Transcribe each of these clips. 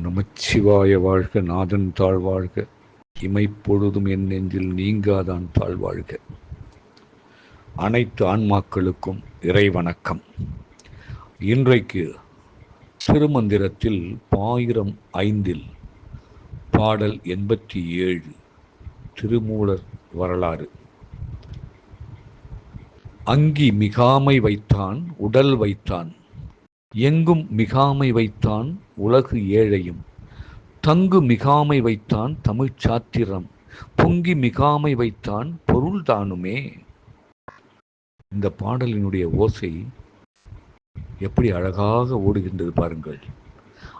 நமச்சிவாய வாழ்க நாதன் தாழ்வாழ்க இமைப்பொழுதும் என் நெஞ்சில் நீங்காதான் தாழ்வாழ்க அனைத்து ஆன்மாக்களுக்கும் இறைவணக்கம். இன்றைக்கு திருமந்திரத்தில் பாயிரம் ஐந்தில் பாடல் எண்பத்தி ஏழு திருமூலர் வரலாறு. அங்கி மிகாமை வைத்தான் உடல் வைத்தான் எங்கும் மிகாமை வைத்தான் உலகு ஏழையும். தங்கு மிகாமை வைத்தான் தமிழ்ச் சாத்திரம். பொங்கி மிகாமை வைத்தான் பொருள் தானுமே. இந்த பாடலினுடைய ஓசை எப்படி அழகாக ஓடுகின்றது பாருங்கள்.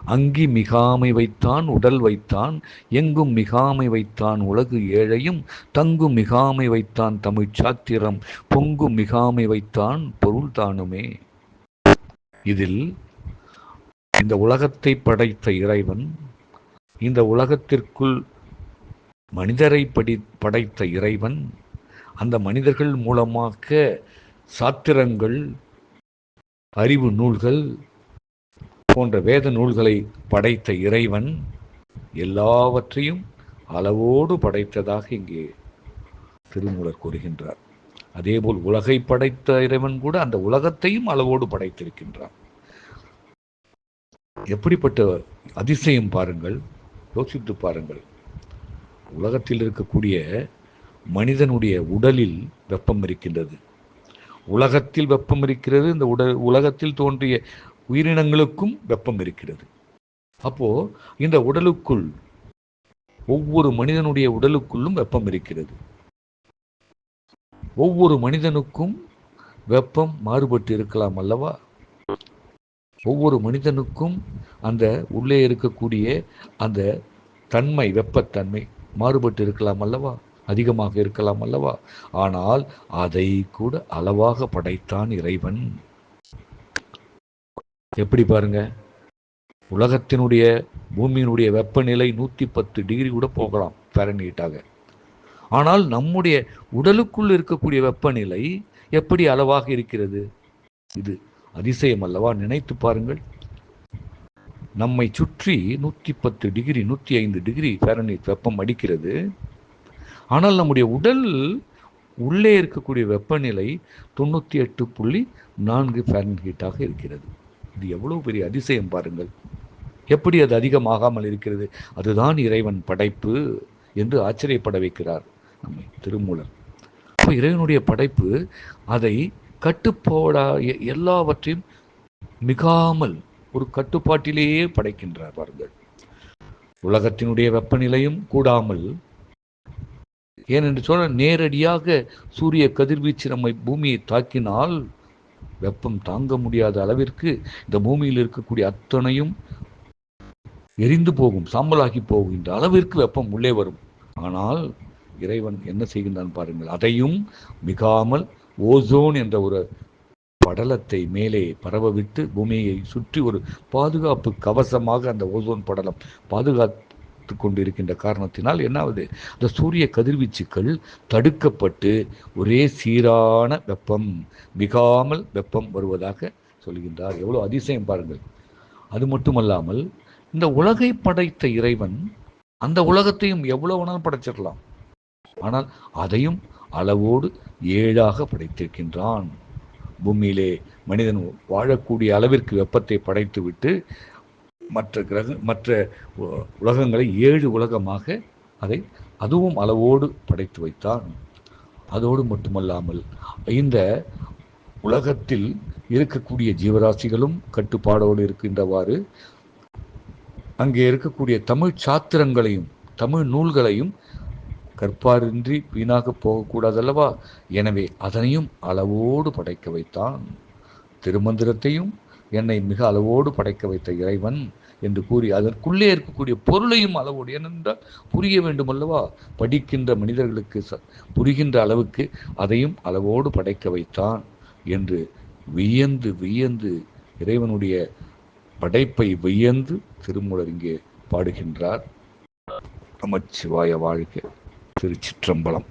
அங்கி மிகாமை வைத்தான் உடல் வைத்தான் எங்கும் மிகாமை வைத்தான் உலகு ஏழையும் தங்கும் மிகாமை வைத்தான் தமிழ்ச் சாத்திரம் பொங்கும் மிகாமை வைத்தான் பொருள் தானுமே. இதில் இந்த உலகத்தை படைத்த இறைவன் இந்த உலகத்திற்குள் மனிதரை படி படைத்த இறைவன் அந்த மனிதர்கள் மூலமாக சாத்திரங்கள் அறிவு நூல்கள் போன்ற வேத நூல்களை படைத்த இறைவன் எல்லாவற்றையும் அளவோடு படைத்ததாக இங்கே திருமூலர் கூறுகின்றார். அதேபோல் உலகை படைத்த இறைவன் கூட அந்த உலகத்தையும் அளவோடு படைத்திருக்கின்றான். எப்படிப்பட்ட அதிசயம் பாருங்கள் யோசித்து பாருங்கள். உலகத்தில் இருக்கக்கூடிய மனிதனுடைய உடலில் வெப்பம் இருக்கின்றது. உலகத்தில் வெப்பம் இருக்கிறது இந்த உடல் உலகத்தில் தோன்றிய உயிரினங்களுக்கும் வெப்பம் இருக்கிறது. அப்போ இந்த உடலுக்குள் ஒவ்வொரு மனிதனுடைய உடலுக்குள்ளும் வெப்பம் இருக்கிறது. ஒவ்வொரு மனிதனுக்கும் வெப்பம் மாறுபட்டு இருக்கலாம் அல்லவா? ஒவ்வொரு மனிதனுக்கும் அந்த உள்ளே இருக்கக்கூடிய அந்த தன்மை வெப்பத்தன்மை மாறுபட்டு இருக்கலாம் அல்லவா? அதிகமாக இருக்கலாம் அல்லவா? ஆனால் அதை கூட அளவாக படைத்தான் இறைவன். எப்படி பாருங்க? உலகத்தினுடைய பூமியினுடைய வெப்பநிலை நூற்றி பத்து டிகிரி கூட போகலாம் ஃபேரன்ஹீட்டாக ஆனால் நம்முடைய உடலுக்குள் இருக்கக்கூடிய வெப்பநிலை எப்படி அளவாக இருக்கிறது? இது அதிசயம் அல்லவா? நினைத்து பாருங்கள். நம்மை சுற்றி நூற்றி பத்து டிகிரி நூற்றி ஐந்து டிகிரி ஃபேரன்ஹீட் வெப்பம் அடிக்கிறது. ஆனால் நம்முடைய உடல் உள்ளே இருக்கக்கூடிய வெப்பநிலை தொண்ணூற்றி எட்டு புள்ளி நான்கு ஃபேரன்ஹீட்டாக இருக்கிறது. இது எவ்வளோ பெரிய அதிசயம் பாருங்கள். எப்படி அது அதிகமாகாமல் இருக்கிறது? அதுதான் இறைவன் படைப்பு என்று ஆச்சரியப்பட வைக்கிறார். திருமூலர். அப்போ இறைவனுடைய படைப்பு அதை கட்டுப்பாடா எல்லாவற்றையும் மிகாமல் ஒரு கட்டுப்பாட்டிலேயே படைக்கின்றார் பாருங்கள். உலகத்தினுடைய வெப்பநிலையும் கூடாமல். ஏனென்று சொன்ன நேரடியாக சூரிய கதிர்வீச்சு நம்மை பூமியை தாக்கினால் வெப்பம் தாங்க முடியாத அளவிற்கு இந்த பூமியில் இருக்கக்கூடிய அத்தனையும் எரிந்து போகும் சாம்பலாகி போகின்ற அளவிற்கு வெப்பம் உள்ளே வரும். ஆனால் இறைவன் என்ன செய்கின்றான் பாருங்கள். அதையும் மிகாமல் ஓசோன் என்ற ஒரு படலத்தை மேலே பரவ விட்டு பூமியை சுற்றி ஒரு பாதுகாப்பு கவசமாக அந்த ஓசோன் படலம் பாதுகாத்து கொண்டிருக்கின்ற காரணத்தினால் என்னாவது? அந்த சூரிய கதிர்வீச்சுக்கள் தடுக்கப்பட்டு ஒரே சீரான வெப்பம் மிகாமல் வெப்பம் வருவதாக சொல்கின்றார். எவ்வளோ அதிசயம் பாருங்கள். அது மட்டுமல்லாமல் இந்த உலகை படைத்த இறைவன் அந்த உலகத்தையும் எவ்வளோ வேணாலும் படைச்சிடலாம். ஆனால் அதையும் அளவோடு ஏழாக படைத்திருக்கின்றான். பூமியிலே மனிதன் வாழக்கூடிய அளவிற்கு வெப்பத்தை படைத்துவிட்டு மற்ற கிரக மற்ற உலகங்களை ஏழு உலகமாக அதை அதுவும் அளவோடு படைத்து வைத்தான். அதோடு மட்டுமல்லாமல் இந்த உலகத்தில் இருக்கக்கூடிய ஜீவராசிகளும் கட்டுப்பாடோடு இருக்கின்றவாறு அங்கே இருக்கக்கூடிய தமிழ் சாத்திரங்களையும் தமிழ் நூல்களையும் கற்பாரின்றி வீணாக போகக்கூடாதல்லவா? எனவே அதனையும் அளவோடு படைக்க வைத்தான். திருமந்திரத்தையும் என்னை மிக அளவோடு படைக்க வைத்த இறைவன் என்று கூறி அதற்குள்ளே இருக்கக்கூடிய பொருளையும் அளவோடு. ஏனென்றால் புரிய வேண்டும் அல்லவா படிக்கின்ற மனிதர்களுக்கு புரிகின்ற அளவுக்கு அதையும் அளவோடு படைக்க வைத்தான் என்று வியந்து வியந்து இறைவனுடைய படைப்பை வியந்து திருமூலர் இங்கே பாடுகின்றார். நமச்சிவாய வாழ்க்கை திருச்சிற்றம்பலம்.